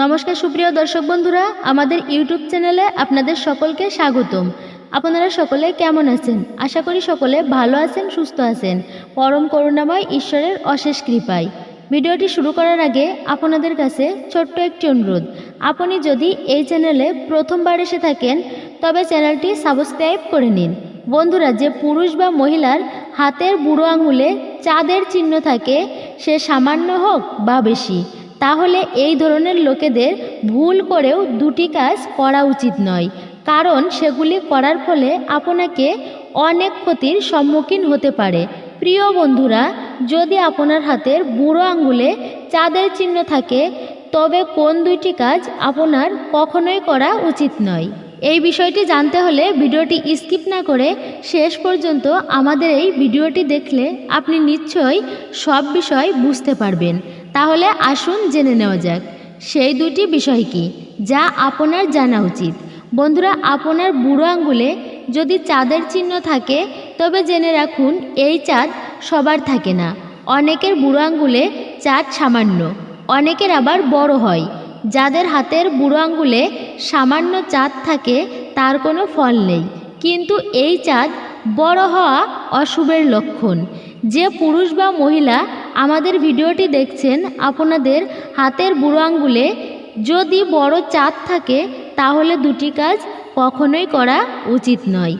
নমস্কার সুপ্রিয় দর্শক বন্ধুরা, আমাদের ইউটিউব চ্যানেলে আপনাদের সকলকে স্বাগতম। আপনারা সকলে কেমন আছেন? আশা করি সকলে ভালো আছেন, সুস্থ আছেন। পরম করুণাময় ঈশ্বরের অশেষ কৃপায়। ভিডিওটি শুরু করার আগে আপনাদের কাছে ছোট্ট একটি অনুরোধ। আপনি যদি এই চ্যানেলে প্রথমবার এসে থাকেন, তবে চ্যানেলটি সাবস্ক্রাইব করে নিন। বন্ধুরা, যে পুরুষ বা মহিলার হাতের বুড়ো আঙুলে চাঁদের চিহ্ন থাকে, সে সামান্য হোক বা বেশি। তাহলে এই ধরনের লোকেদের ভুল করেও দুটি কাজ করা উচিত নয়। কারণ সেগুলি করার ফলে আপনাকে অনেক ক্ষতির সম্মুখীন হতে পারে। প্রিয় বন্ধুরা, যদি আপনার হাতের বুড়ো আঙ্গুলে চাঁদের চিহ্ন থাকে, তবে কোন দুইটি কাজ আপনার কখনোই করা উচিত নয়। এই বিষয়টি জানতে হলে ভিডিওটি স্কিপ না করে শেষ পর্যন্ত আমাদের এই ভিডিওটি দেখলে আপনি নিশ্চয়ই সব বিষয় বুঝতে পারবেন। তাহলে আসুন জেনে নেওয়া যাক। সেই দুটি বিষয় কি, যা আপনার জানা উচিত। বন্ধুরা, আপনার বুড়ো আঙ্গুলে যদি চাঁদের চিহ্ন থাকে, তবে জেনে রাখুন, এই চাঁদ সবার থাকে না। অনেকের বুড়ো আঙ্গুলে চাঁদ সামান্য, অনেকের আবার বড় হয়। যাদের হাতের বুড়ো আঙ্গুলে সামান্য চাঁদ থাকে, তার কোনো ফল নেই। কিন্তু এই চাঁদ বড় হওয়া অশুভের লক্ষণ। যে পুরুষ বা মহিলা আমাদের ভিডিওটি দেখছেন আপনাদের হাতের বুড়ো আঙ্গুলে যদি বড় চাঁদ থাকে, তাহলে দুটি কাজ কখনোই করা উচিত নয়।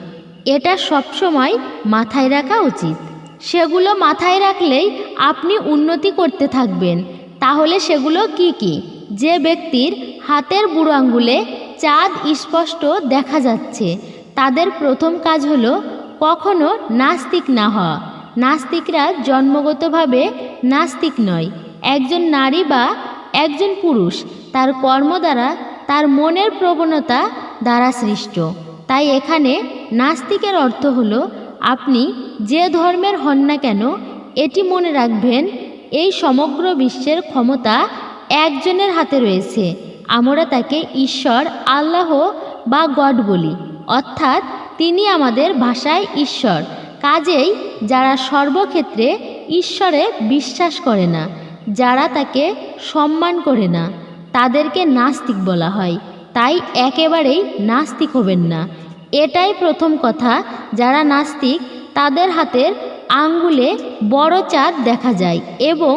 এটা সবসময় মাথায় রাখা উচিত। সেগুলো মাথায় রাখলেই আপনি উন্নতি করতে থাকবেন। তাহলে সেগুলো কি কি? যে ব্যক্তির হাতের বুড়ো আঙ্গুলে চাঁদ স্পষ্ট দেখা যাচ্ছে, তাদের প্রথম কাজ হলো কখনো নাস্তিক না হওয়া। নাস্তিকরা জন্মগতভাবে নাস্তিক নয়। একজন নারী বা একজন পুরুষ তার কর্ম দ্বারা তার মনের প্রবণতা দ্বারা সৃষ্ট। তাই এখানে নাস্তিকের অর্থ হলো, আপনি যে ধর্মের হন না কেন, এটি মনে রাখবেন, এই সমগ্র বিশ্বের ক্ষমতা একজনের হাতে রয়েছে। আমরা তাকে ঈশ্বর, আল্লাহ বা গড বলি। অর্থাৎ তিনি আমাদের ভাষায় ঈশ্বর। কাজেই যারা সর্বক্ষেত্রে ঈশ্বরে বিশ্বাস করে না, যারা তাকে সম্মান করে না, তাদেরকে নাস্তিক বলা হয়। তাই একেবারেই নাস্তিক হবেন না। এটাই প্রথম কথা, যারা নাস্তিক, তাদের হাতের আঙ্গুলে বড় চাঁদ দেখা যায় এবং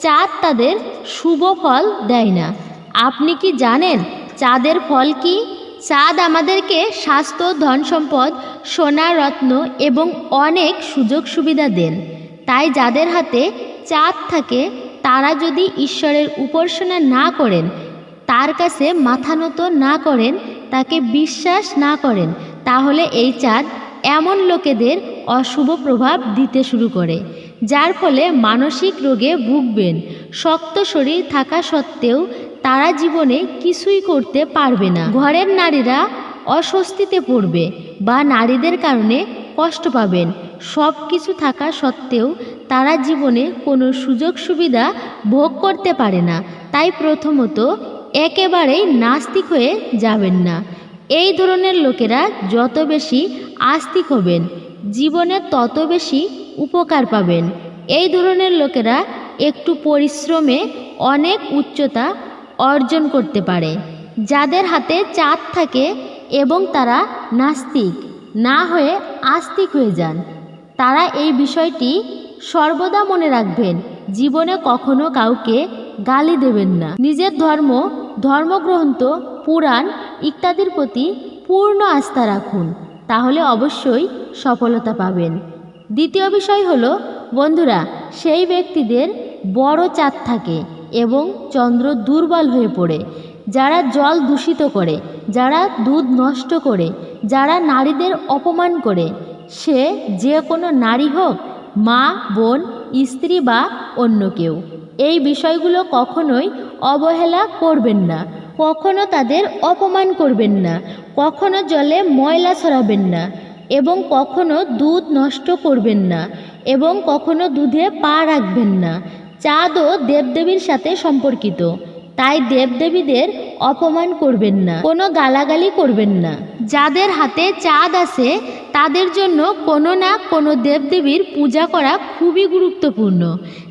চাঁদ তাদের শুভ ফল দেয় না। আপনি কি জানেন চাঁদের ফল কি? চাঁদ আমাদেরকে স্বাস্থ্য ধন সম্পদ সোনা, রত্ন এবং অনেক সুযোগ সুবিধা দেন। তাই যাদের হাতে চাঁদ থাকে, তারা যদি ঈশ্বরের উপাসনা না করেন, তার কাছে মাথা নত না করেন, তাকে বিশ্বাস না করেন, তাহলে এই চাঁদ এমন লোকেদের অশুভ প্রভাব দিতে শুরু করে, যার ফলে মানসিক রোগে ভুগবেন। শক্ত শরীর থাকা সত্ত্বেও তারা জীবনে কিছুই করতে পারবে না। ঘরের নারীরা অস্বস্তিতে পড়বে বা নারীদের কারণে কষ্ট পাবেন। সব কিছু থাকা সত্ত্বেও তারা জীবনে কোনো সুযোগ সুবিধা ভোগ করতে পারে না। তাই প্রথমত একেবারেই নাস্তিক হয়ে যাবেন না। এই ধরনের লোকেরা যত বেশি আস্তিক হবেন, জীবনে তত বেশি উপকার পাবেন। এই ধরনের লোকেরা একটু পরিশ্রমে অনেক উচ্চতা অর্জন করতে পারে। যাদের হাতে চাঁদ থাকে এবং তারা নাস্তিক, না হয়ে আস্তিক হয়ে যান। তারা এই বিষয়টি সর্বদা মনে রাখবেন, জীবনে কখনো কাউকে গালি দেবেন না। নিজের ধর্ম, ধর্মগ্রন্থ, পুরাণ ইত্যাদির প্রতি পূর্ণ আস্থা রাখুন, তাহলে অবশ্যই সফলতা পাবেন। দ্বিতীয় বিষয় হলো, বন্ধুরা, সেই ব্যক্তিদের বড় চাঁদ থাকে। এবং চন্দ্র দুর্বল হয়ে পড়ে। যারা জল দূষিত করে, যারা দুধ নষ্ট করে, যারা নারীদের অপমান করে, সে যে কোনো নারী হোক, মা, বোন, স্ত্রী বা অন্য কেউ। এই বিষয়গুলো কখনোই অবহেলা করবেন না, কখনো তাদের অপমান করবেন না, কখনো জলে ময়লা ছড়াবেন না এবং কখনো দুধ নষ্ট করবেন না এবং কখনো দুধে পা রাখবেন না। চাঁদও দেবদেবীর সাথে সম্পর্কিত। তাই দেবদেবীদের অপমান করবেন না, কোনো গালাগালি করবেন না। যাদের হাতে চাঁদ আছে, তাদের জন্য কোনো না কোনো দেবদেবীর পূজা করা খুবই গুরুত্বপূর্ণ।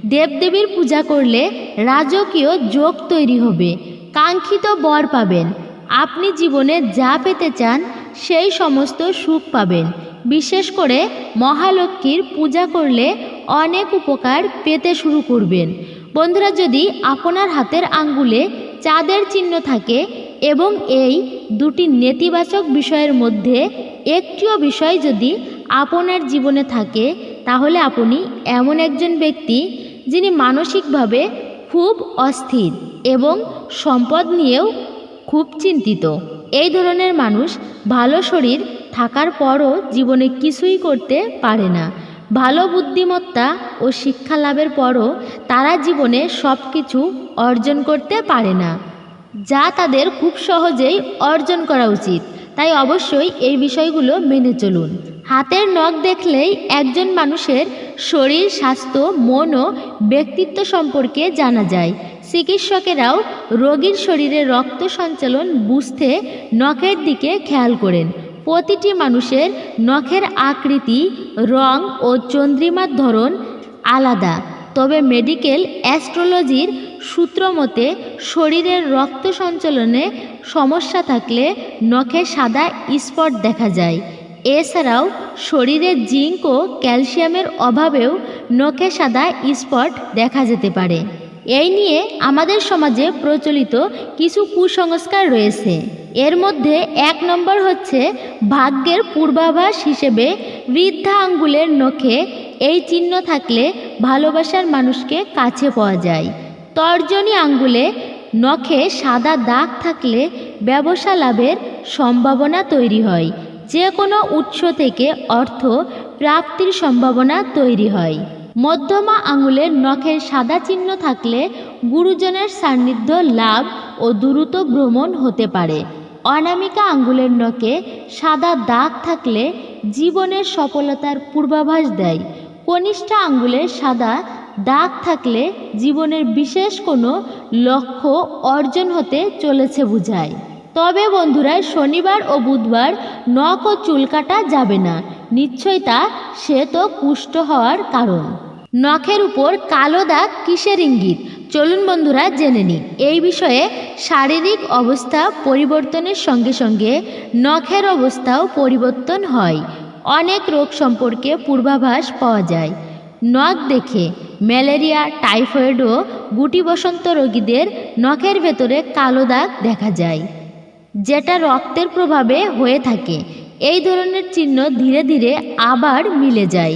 দেবদেবীর পূজা করলে রাজকীয় যোগ তৈরি হবে, কাঙ্ক্ষিত বর পাবেন। আপনি জীবনে যা পেতে চান, সেই সমস্ত সুখ পাবেন। বিশেষ করে মহালক্ষ্মীর পূজা করলে অনেক উপকার পেতে শুরু করবেন। বন্ধুরা, যদি আপনার হাতের আঙ্গুলে চাঁদের চিহ্ন থাকে এবং এই দুটি নেতিবাচক বিষয়ের মধ্যে একটিও বিষয় যদি আপনার জীবনে থাকে, তাহলে আপনি এমন একজন ব্যক্তি যিনি মানসিকভাবে খুব অস্থির এবং সম্পদ নিয়েও খুব চিন্তিত। এই ধরনের মানুষ ভালো শরীর থাকার পরও জীবনে কিছুই করতে পারে না। ভালো বুদ্ধিমত্তা ও শিক্ষা লাভের পরও তারা জীবনে সব কিছু অর্জন করতে পারে না। যা তাদের খুব সহজেই অর্জন করা উচিত। তাই অবশ্যই এই বিষয়গুলো মেনে চলুন। হাতের নখ দেখলেই একজন মানুষের শরীর, স্বাস্থ্য, মন ও ব্যক্তিত্ব সম্পর্কে জানা যায়। চিকিৎসকেরাও রোগীর শরীরে রক্ত সঞ্চালন বুঝতে নখের দিকে খেয়াল করেন। প্রতিটি মানুষের নখের আকৃতি, রং ও চন্দ্রিমার ধরন আলাদা। তবে মেডিকেল অ্যাস্ট্রোলজির সূত্র মতে, শরীরের রক্ত সঞ্চালনে সমস্যা থাকলে নখে সাদা স্পট দেখা যায়। এছাড়াও, শরীরে জিঙ্ক ও ক্যালসিয়ামের অভাবেও নখে সাদা স্পট দেখা যেতে পারে। এই নিয়ে আমাদের সমাজে প্রচলিত কিছু কুসংস্কার রয়েছে। এর মধ্যে এক নম্বর হচ্ছে ভাগ্যের পূর্বাভাস হিসেবে বৃদ্ধা আঙ্গুলের নখে এই চিহ্ন থাকলে ভালোবাসার মানুষকে কাছে পাওয়া যায়। তর্জনী আঙ্গুলে নখে সাদা দাগ থাকলে ব্যবসা লাভের সম্ভাবনা তৈরি হয়। যে কোনো উৎস থেকে অর্থ প্রাপ্তির সম্ভাবনা তৈরি হয়। মধ্যমা আঙুলের নখের সাদা চিহ্ন থাকলে গুরুজনের সান্নিধ্য লাভ ও দ্রুত ভ্রমণ হতে পারে। অনামিকা আঙ্গুলের নখে সাদা দাগ থাকলে জীবনের সফলতার পূর্বাভাস দেয়। কনিষ্ঠা আঙ্গুলে সাদা দাগ থাকলে জীবনের বিশেষ কোনো লক্ষ্য অর্জন হতে চলেছে বোঝায়। তবে বন্ধুরা, শনিবার ও বুধবার নখ ও চুল কাটা যাবে না। নিশ্চয়ই তা সে তো কুষ্ঠ হওয়ার কারণ। নখের উপর কালো দাগ কিসের ইঙ্গিত? চলুন বন্ধুরা জেনে এই বিষয়ে শারীরিক অবস্থা পরিবর্তনের সঙ্গে সঙ্গে নখের অবস্থাও পরিবর্তন হয়। অনেক রোগ সম্পর্কে পূর্বাভাস পাওয়া যায়। নখ দেখে ম্যালেরিয়া, টাইফয়েড ও গুটি বসন্ত রোগীদের নখের ভেতরে কালো দাগ দেখা যায়, যেটা রক্তের প্রভাবে হয়ে থাকে। এই ধরনের চিহ্ন ধীরে ধীরে আবার মিলে যায়।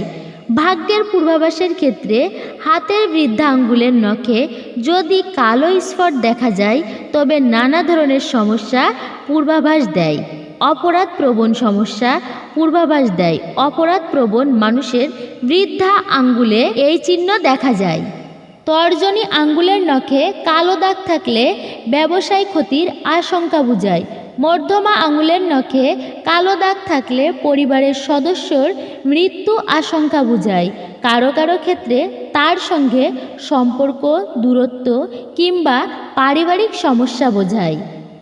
ভাগ্যের পূর্বাভাসের ক্ষেত্রে হাতের বৃদ্ধা আঙ্গুলের নখে যদি কালো স্পট দেখা যায়, তবে নানা ধরনের সমস্যা পূর্বাভাস দেয়। অপরাধ প্রবণ সমস্যা পূর্বাভাস দেয়। অপরাধ প্রবণ মানুষের বৃদ্ধা আঙ্গুলে এই চিহ্ন দেখা যায়। তর্জনী আঙ্গুলের নখে কালো দাগ থাকলে ব্যবসায় ক্ষতির আশঙ্কা বুঝায়। মধ্যমা আঙুলের নখে কালো দাগ থাকলে পরিবারের সদস্যর মৃত্যু আশঙ্কা বুঝায়। কারও কারও ক্ষেত্রে তার সঙ্গে সম্পর্ক, দূরত্ব কিংবা পারিবারিক সমস্যা বোঝায়।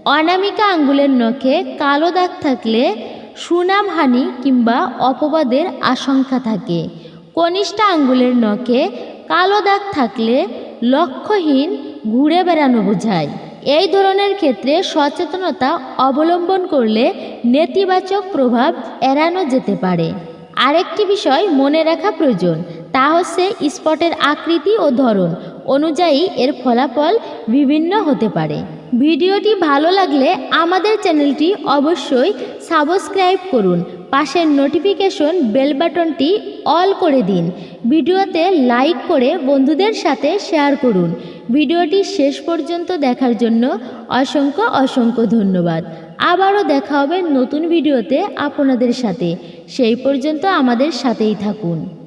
অনামিকা আঙ্গুলের নখে কালো দাগ থাকলে সুনামহানি কিংবা অপবাদের আশঙ্কা থাকে। কনিষ্ঠা আঙ্গুলের নখে কালো দাগ থাকলে লক্ষ্যহীন ঘুরে বেড়ানো বোঝায়। এই ধরনের ক্ষেত্রে সচেতনতা অবলম্বন করলে নেতিবাচক প্রভাব এড়ানো যেতে পারে। আরেকটি বিষয় মনে রাখা প্রয়োজন, তা হচ্ছে স্পটের আকৃতি ও ধরন অনুযায়ী এর ফলাফল বিভিন্ন হতে পারে। ভিডিওটি ভালো লাগলে আমাদের চ্যানেলটি অবশ্যই সাবস্ক্রাইব করুন, পাশের নোটিফিকেশন বেল বাটনটি অল করে দিন। ভিডিওতে লাইক করে বন্ধুদের সাথে শেয়ার করুন। ভিডিওটি শেষ পর্যন্ত দেখার জন্য অসংখ্য অসংখ্য ধন্যবাদ। আবারও দেখা হবে নতুন ভিডিওতে আপনাদের সাথে। সেই পর্যন্ত আমাদের সাথেই থাকুন।